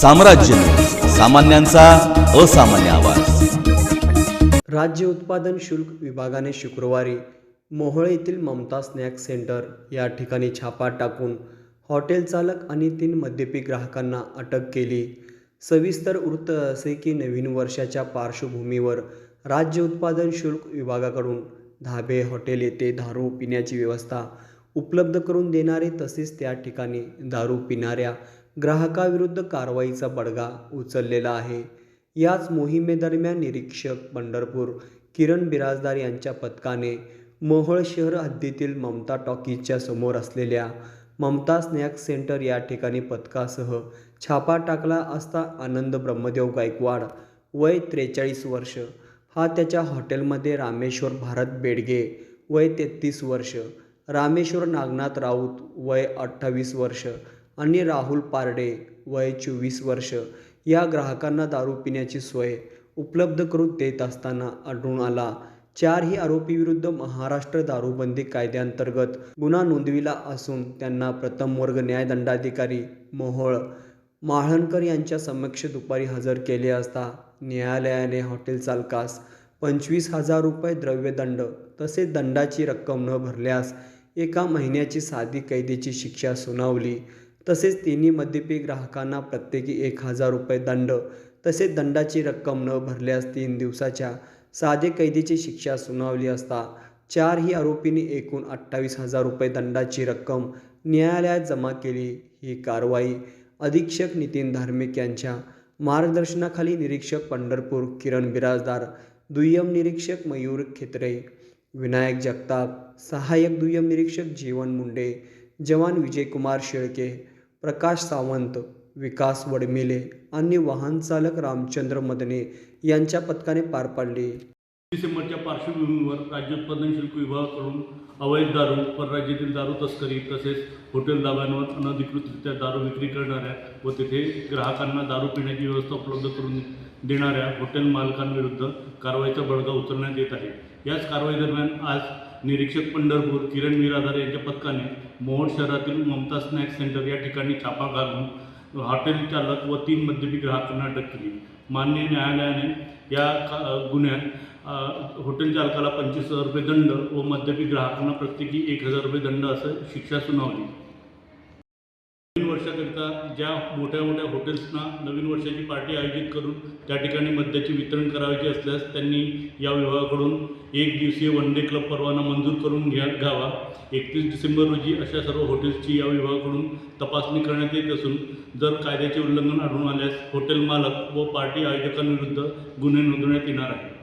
साम्राज्य सामान्यांचा असामान्य आवाज. राज्य उत्पादन शुल्क विभागाने शुक्रवारी मोहोळ येथील ममता स्नॅक सेंटर या ठिकाणी छापा टाकून हॉटेल चालक आणि तीन मद्यपी ग्राहकांना अटक केली. सविस्तर वृत्त असे की नवीन वर्षाच्या पार्श्वभूमीवर राज्य उत्पादन शुल्क विभागाकडून धाबे हॉटेल येथे दारू पिण्याची व्यवस्था उपलब्ध करून देणारे तसेच त्या ठिकाणी दारू पिणाऱ्या ग्राहकाविरुद्ध कारवाईचा बडगा उचललेला आहे. याच मोहिमेदरम्यान निरीक्षक पंढरपूर किरण बिराजदार यांच्या पथकाने मोहोळ शहर हद्दीतील ममता टॉकीजच्या समोर असलेल्या ममता स्नॅक सेंटर या ठिकाणी पथकासह छापा टाकला असता आनंद ब्रह्मदेव गायकवाड वय त्रेचाळीस वर्ष. हा त्याच्या हॉटेलमध्ये रामेश्वर भारत बेडगे वय तेहतीस वर्ष. रामेश्वर नागनाथ राऊत वय अठ्ठावीस वर्ष. आणि राहुल पारडे वय चोवीस वर्ष या ग्राहकांना दारू पिण्याची सोय उपलब्ध करून देत असताना आढळून आला. चारही आरोपीविरुद्ध महाराष्ट्र दारूबंदी कायद्याअंतर्गत गुन्हा नोंदविला असून त्यांना प्रथम वर्ग न्यायदंडाधिकारी मोहोळ माळणकर यांच्या समक्ष दुपारी हजर केले असता न्यायालयाने हॉटेल चालकास पंचवीस हजार रुपये द्रव्यदंड तसेच दंडाची रक्कम न भरल्यास एका महिन्याची साधी कैदेची शिक्षा सुनावली. तसेच तिन्ही मद्यपी ग्राहकांना प्रत्येकी एक हजार रुपये दंड तसेच दंडाची रक्कम न भरल्यास तीन दिवसाच्या साधे कैदीची शिक्षा सुनावली असता चारही आरोपींनी एकूण अठ्ठावीस हजार रुपये दंडाची रक्कम न्यायालयात जमा केली. ही कारवाई अधीक्षक नितीन धार्मिक यांच्या मार्गदर्शनाखाली निरीक्षक पंढरपूर किरण बिराजदार दुय्यम निरीक्षक मयूर खेत्रे विनायक जगताप सहाय्यक दुय्यम निरीक्षक जीवन मुंडे जवान विजयकुमार शेळके प्रकाश सावंत विकास वडमिले आणि वाहन चालक रामचंद्र मदने यांच्या पथकाने पार पाडले. डिसेंबरच्या पार्श्वभूमीवर राज्य उत्पादन शुल्क विभागाकडून अवैध दारू परराज्यातील दारू तस्करी तसेच हॉटेल दाब्यांवर अनधिकृतरित्या दारू विक्री करणाऱ्या व तेथे ग्राहकांना दारू पिण्याची व्यवस्था उपलब्ध करून देणाऱ्या हॉटेल मालकांविरुद्ध कारवाईचा बडगा उचलण्यात येत आहे. याच कारवाई दरम्यान आज निरीक्षक पंढरपूर किरण मिरादार यांच्या पथकाने मोहोळ शहरातील ममता स्नॅक सेंटर या ठिकाणी छापा घालून हॉटेल चालक व तीन मद्यपी ग्राहकांना अटक केली. मान्य न्यायालयाने या का गुन्ह्यात हॉटेल चालकाला पंचवीस हजार रुपये दंड व मद्यपी ग्राहकांना प्रत्येकी एक हजार रुपये दंड असं शिक्षा सुनावली. नवीन वर्षाकरिता ज्या मोठ्या मोठ्या हॉटेल्सना नवीन वर्षाची पार्टी आयोजित करून त्या ठिकाणी मद्याचे वितरण करायचे असल्यास त्यांनी या विभागाकडून एक दिवसीय वन डे क्लब परवाना मंजूर करून घ्या घ्यावा. एकतीस डिसेंबर रोजी अशा सर्व हॉटेल्सची या विभागाकडून तपासणी करण्यात येत असून जर कायद्याचे उल्लंघन आढळून आल्यास हॉटेल मालक व पार्टी आयोजकांविरुद्ध गुन्हे नोंदवण्यात येणार आहे